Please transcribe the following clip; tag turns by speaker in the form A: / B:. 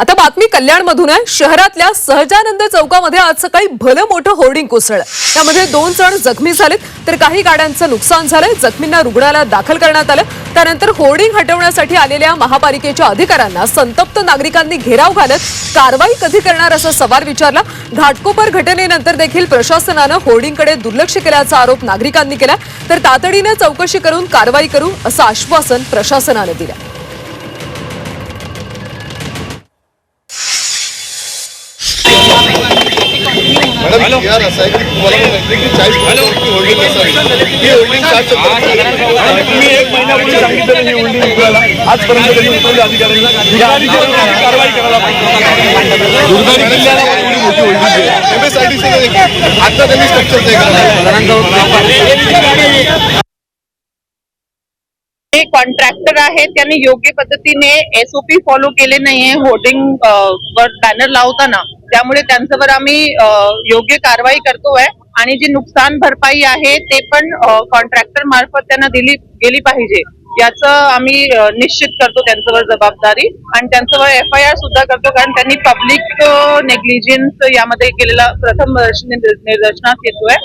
A: आता बातमी कल्याण मधून आहे. शहरातल्या सहजानंद चौकामध्ये आज सकाळी भलं मोठं होर्डिंग कोसळलं. त्यामध्ये दोन जण जखमी झालेत. तर काही गाड्यांचं नुकसान झालंय. जखमींना रुग्णालयात दाखल करण्यात आलं. त्यानंतर होर्डिंग हटवण्यासाठी आलेल्या महापालिकेच्या अधिकाऱ्यांना संतप्त नागरिकांनी घेराव घालत कारवाई कधी करणार असा सवाल विचारला. घाटकोपर घटनेनंतर देखील प्रशासनानं होर्डिंगकडे दुर्लक्ष केल्याचा आरोप नागरिकांनी केला. तर तातडीनं चौकशी करून कारवाई करू असं आश्वासन प्रशासनानं दिलं.
B: मॅडम यार असं आहे की तुम्हाला माहिती की चाळीस वर्षाची होल्डिंग असावी ही होल्डिंग
C: तुम्ही एक महिन्यापूर्वी सांगितलं ही होल्डिंग आजपर्यंत त्यांनी अधिकाऱ्यांनी. कारवाई करायला पाहिजे. दुर्गाडी जिल्ह्याला एवढी मोठी होल्डिंग आहे.
B: एम एस आय डी आता त्यांनी स्ट्रक्चर तयार
D: कॉन्ट्रॅक्टर आहेत त्यांनी योग्य पद्धतीने एसओपी फॉलो केले नाहीये. होर्डिंग वर बॅनर लावताना. त्यामुळे त्यांच्यावर आम्ही योग्य कारवाई करतोय आणि जी नुकसान भरपाई आहे ते पण कॉन्ट्रॅक्टर मार्फत त्यांना दिली गेली पाहिजे. याचं आम्ही निश्चित करतो त्यांच्यावर जबाबदारी. आणि त्यांच्यावर एफ आय आर सुद्धा करतो कारण त्यांनी पब्लिक नेग्लिजन्स यामध्ये केलेला प्रथम निदर्शनास येतोय.